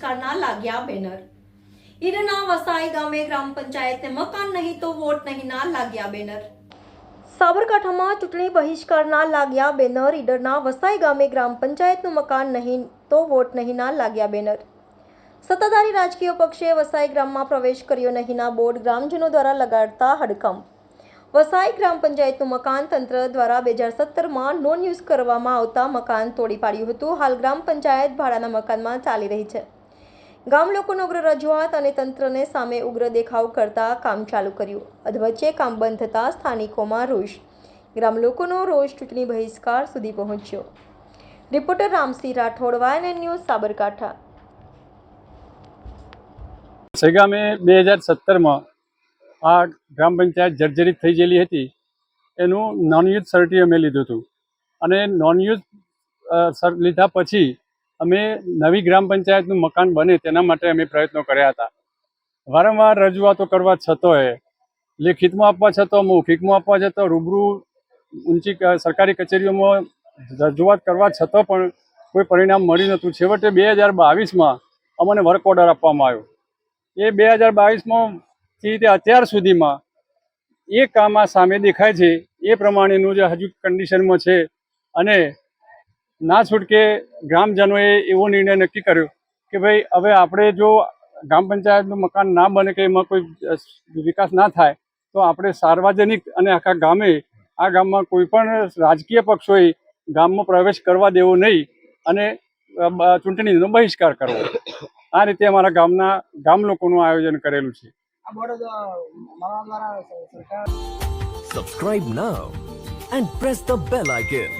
બહિષ્કારના લાગ્યા બેનર. ઈડના વસાઈ ગામે ગ્રામ પંચાયતને મકાન નહીં તો વોટ નહીંના લાગ્યા બેનર. સાબરકાંઠામાં ચૂંટણી બહિષ્કારના લાગ્યા બેનર. ઈડરના વસાઈ ગામે ગ્રામ પંચાયતનું મકાન નહીં તો વોટ નહીંના લાગ્યા બેનર. સત્તાધારી રાજકીય પક્ષે વસાઈ ગ્રામમાં પ્રવેશ કર્યો નહીંના બોર્ડ ગ્રામજનો દ્વારા લગાડતા હડકંપ. વસાઈ ગ્રામ પંચાયતનું મકાન તંત્ર દ્વારા બે હજાર સત્તરમાં નોન યુઝ કરવામાં આવતા મકાન તોડી પાડ્યું હતું. હાલ ગ્રામ પંચાયત ભાડાના મકાનમાં ચાલી રહી છે. ગામ લોકોનો ઉગ્ર રજૂઆત અને તંત્રને સામે ઉગ્ર દેખાવ કરતા કામ ચાલુ કર્યું. અધવચ્ચે કામ બંધ થતાં સ્થાનિકોમાં રોષ. ગ્રામ લોકોનો રોષ ચૂંટણી બહિષ્કાર સુધી પહોંચ્યો. Reporter Ramsinh Rathod YNN news, Sabarkantha. સેગામે બે હજાર સત્તરમાં આ ગ્રામ પંચાયત જર્જરિત થઈ ગયેલી હતી. એનું નોન યુથ સર્ટી અમે લીધું હતું. અને નોન યુથ લીધા પછી અમે નવી ગ્રામ પંચાયતનું મકાન બને તેના માટે અમે પ્રયત્નો કર્યા હતા. વારંવાર રજૂઆતો કરવા છતાંય લેખિતમાં આપવા છતાં, મૌખિકમાં આપવા છતાં, રૂબરૂ ઊંચી સરકારી કચેરીઓમાં રજૂઆત કરવા છતાં પણ કોઈ પરિણામ મળ્યું નહોતું. છેવટે બે હજાર બાવીસમાં અમને વર્ક ઓર્ડર આપવામાં આવ્યો. એ બે હજાર બાવીસમાં થી તે અત્યાર સુધીમાં એ કામ આ સામે દેખાય છે, એ પ્રમાણેનું જે હજુ કન્ડિશનમાં છે અને ના છૂટકે ગ્રામજનોએ એવો નિર્ણય નક્કી કર્યો કે ભાઈ હવે આપણે જો ગ્રામ પંચાયતનું મકાન ના બને કે એમાં કોઈ વિકાસ ના થાય તો આપણે સાર્વજનિક અને આખા ગામે આ ગામમાં કોઈ પણ રાજકીય પક્ષોએ ગામમાં પ્રવેશ કરવા દેવો નહીં અને ચૂંટણીનો બહિષ્કાર કરવો. આ રીતે અમારા ગામના ગામ લોકોનું આયોજન કરેલું છે. Subscribe now and press the bell now